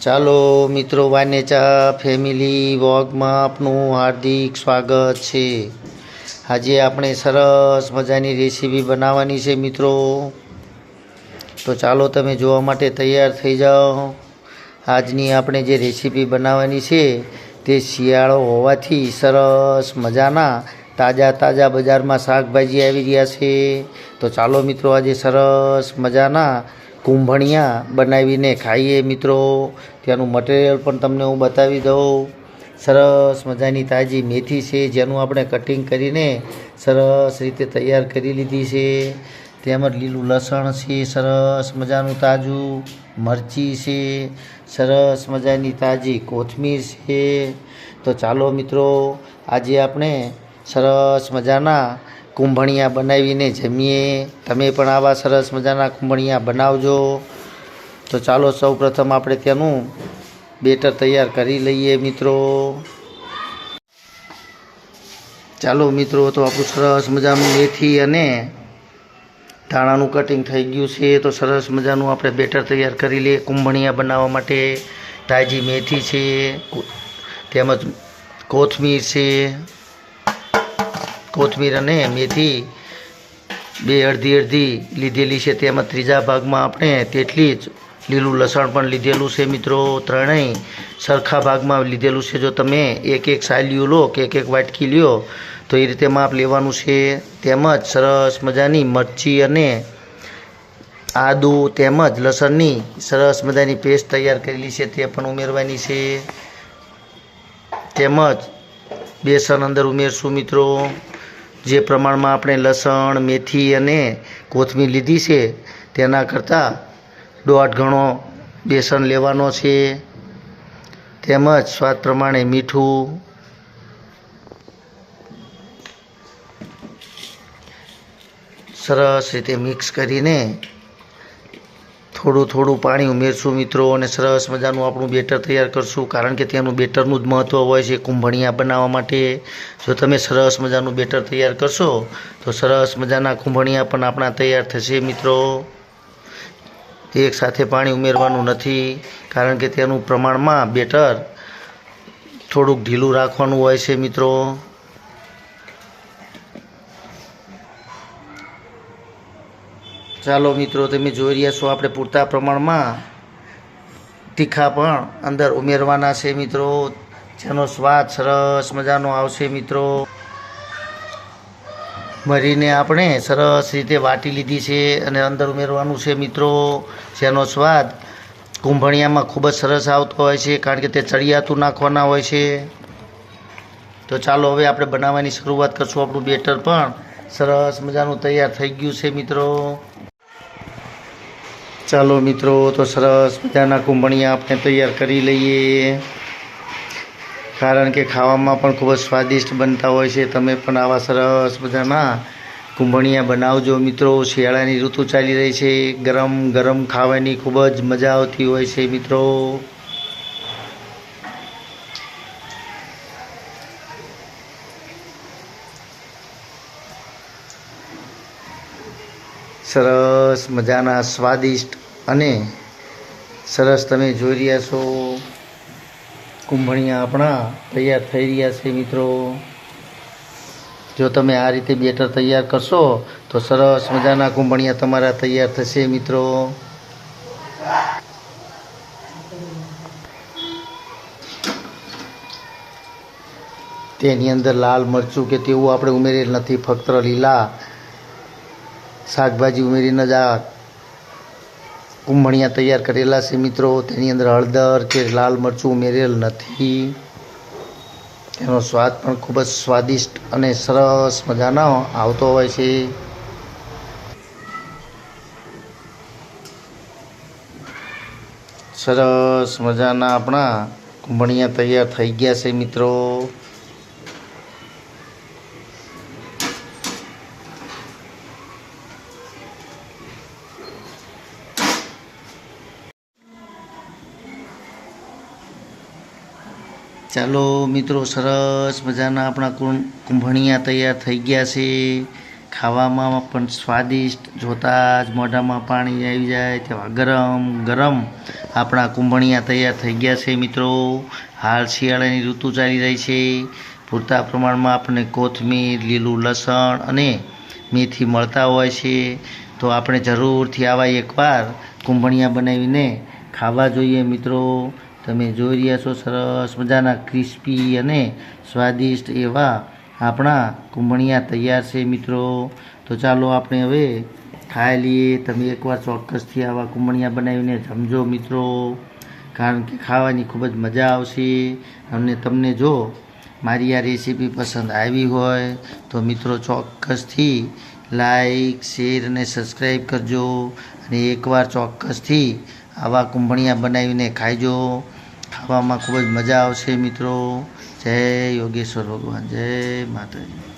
ચાલો મિત્રો વાનેચા ફેમિલી વોગમાં આપનું હાર્દિક સ્વાગત છે. આજે આપણે સરસ મજાની રેસીપી બનાવવાની છે મિત્રો. તો ચાલો તમે જોવા માટે તૈયાર થઈ જાઓ. આજની આપણે જે રેસીપી બનાવવાની છે તે શિયાળો હોવાથી સરસ મજાના તાજા તાજા બજારમાં શાકભાજી આવી રહ્યા છે. તો ચાલો મિત્રો આજે સરસ મજાના કુંભણિયા બનાવીને ખાઈએ મિત્રો. ત્યાંનું મટીરિયલ પણ તમને હું બતાવી દઉં. સરસ મજાની તાજી મેથી છે, જેનું આપણે કટિંગ કરીને સરસ રીતે તૈયાર કરી લીધી છે. તેમજ લીલું લસણ છે, સરસ મજાનું તાજું મરચી છે, સરસ મજાની તાજી કોથમીર છે. તો ચાલો મિત્રો, આજે આપણે સરસ મજાના કુંભણિયા બનાવીને જમીએ. તમે પણ આવા સરસ મજાના કુંભણિયા બનાવજો. તો ચાલો સૌ પ્રથમ આપણે તેનું બેટર તૈયાર કરી લઈએ મિત્રો. ચાલો મિત્રો, તો આપણું સરસ મજાનું મેથી અને ધાણાનું કટિંગ થઈ ગયું છે. તો સરસ મજાનું આપણે બેટર તૈયાર કરી લઈએ કુંભણિયા બનાવવા માટે. તાજી મેથી છે તેમજ કોથમીર છે. કોથમીર અને મેથી બે અડધી અડધી લીધેલી છે. તેમાં ત્રીજા ભાગમાં આપણે તેટલી જ લીલું લસણ પણ લીધેલું છે મિત્રો. ત્રણેય સરખા ભાગમાં લીધેલું છે. જો તમે એક એક સાયલીઓ લો, કે એક એક વાટકી લ્યો, તો એ રીતે માપ લેવાનું છે. તેમજ સરસ મજાની મરચી અને આદું તેમજ લસણની સરસ મજાની પેસ્ટ તૈયાર કરેલી છે. તે પણ ઉમેરવાની છે. તેમજ બેસન અંદર ઉમેરશું મિત્રો. જે પ્રમાણમાં આપણે લસણ, મેથી અને કોથમીર લીધી છે, તેના કરતાં દોઢ ગણો બેસન લેવાનો છે. તેમજ સ્વાદ પ્રમાણે મીઠું. સરસ રીતે મિક્સ કરીને થોડું થોડું પાણી ઉમેરશું મિત્રો અને સરસ મજાનું આપણું બેટર તૈયાર કરશું. કારણ કે તેનું બેટરનું જ મહત્ત્વ હોય છે કુંભણિયા બનાવવા માટે. જો તમે સરસ મજાનું બેટર તૈયાર કરશો, તો સરસ મજાના કુંભણિયા પણ આપણા તૈયાર થશે મિત્રો. એક સાથે પાણી ઉમેરવાનું નથી, કારણ કે તેનું પ્રમાણમાં બેટર થોડુંક ઢીલું રાખવાનું હોય છે મિત્રો. ચાલો મિત્રો, તમે જોઈ રહ્યા છો આપણે પૂરતા પ્રમાણમાં તીખા પણ અંદર ઉમેરવાના છે મિત્રો. જેનો સ્વાદ સરસ મજાનો આવશે મિત્રો. મરીને આપણે સરસ રીતે વાટી લીધી છે અને અંદર ઉમેરવાનું છે મિત્રો. જેનો સ્વાદ કુંભણિયામાં ખૂબ જ સરસ આવતો હોય છે, કારણ કે તે ચડિયાતું નાખવાના હોય છે. તો ચાલો હવે આપણે બનાવવાની શરૂઆત કરશું. આપણું બેટર પણ સરસ મજાનું તૈયાર થઈ ગયું છે મિત્રો. ચાલો મિત્રો, તો સરસ મજાના કુંભણિયા આપણે તૈયાર કરી લઈએ. કારણ કે ખાવામાં પણ ખૂબ જ સ્વાદિષ્ટ બનતા હોય છે. તમે પણ આવા સરસ મજાના કુંભણિયા બનાવજો મિત્રો. શિયાળાની ઋતુ ચાલી રહી છે. ગરમ ગરમ ખાવાની ખૂબ જ મજા આવતી હોય છે મિત્રો. સરસ મજાના સ્વાદિષ્ટ અને સરસ તમે જોઈ રહ્યા છો. કુંભણિયા આપણા તૈયાર થઈ રહ્યા છે મિત્રો. જો તમે આ રીતે બેટર તૈયાર કરશો તો સરસ મજાના કુંભણિયા તમારા તૈયાર થશે મિત્રો. તેની અંદર લાલ મરચું કે તેવું આપણે ઉમેરેલ નથી, ફક્ત લીલા શાકભાજી ઉમેરીને જ આ કુંભણિયા તૈયાર કરેલા છે મિત્રો. તેની અંદર હળદર, કે લાલ મરચું ઉમેરેલ નથી. તેનો સ્વાદ પણ ખૂબ જ સ્વાદિષ્ટ અને સરસ મજાનો આવતો હોય છે. સરસ મજાના આપણા કુંભણિયા તૈયાર થઈ ગયા છે મિત્રો. ચાલો મિત્રો, સરસ મજાના આપણા કુંભણિયા તૈયાર થઈ ગયા છે. ખાવામાં પણ સ્વાદિષ્ટ જોતાં જ મોઢામાં પાણી આવી જાય તેવા ગરમ ગરમ આપણા કુંભણિયા તૈયાર થઈ ગયા છે મિત્રો. હાલ શિયાળાની ઋતુ ચાલી રહી છે. પૂરતા પ્રમાણમાં આપણને કોથમીર, લીલું લસણ અને મેથી મળતા હોય છે. તો આપણે જરૂરથી આવા એકવાર કુંભણિયા બનાવીને ખાવા જોઈએ મિત્રો. તમે જોઈ રહ્યા છો, સરસ મજાના ક્રિસ્પી અને સ્વાદિષ્ટ એવા આપણા કુંભણિયા તૈયાર છે મિત્રો. તો ચાલો આપણે હવે ખાઈ લઈએ. તમે એકવાર ચોક્કસથી આવા કુંભણિયા બનાવીને જમજો મિત્રો. કારણ કે ખાવાની ખૂબ જ મજા આવશે. અને તમને જો મારી આ રેસીપી પસંદ આવી હોય, તો મિત્રો ચોક્કસથી લાઈક, શેર અને સબસ્ક્રાઈબ કરજો. અને એકવાર ચોક્કસથી આવા કુંભણિયા બનાવીને ખાઈજો. ખાવામાં ખૂબ જ મજા આવશે મિત્રો. જય યોગેશ્વર ભગવાન. જય માતાજી.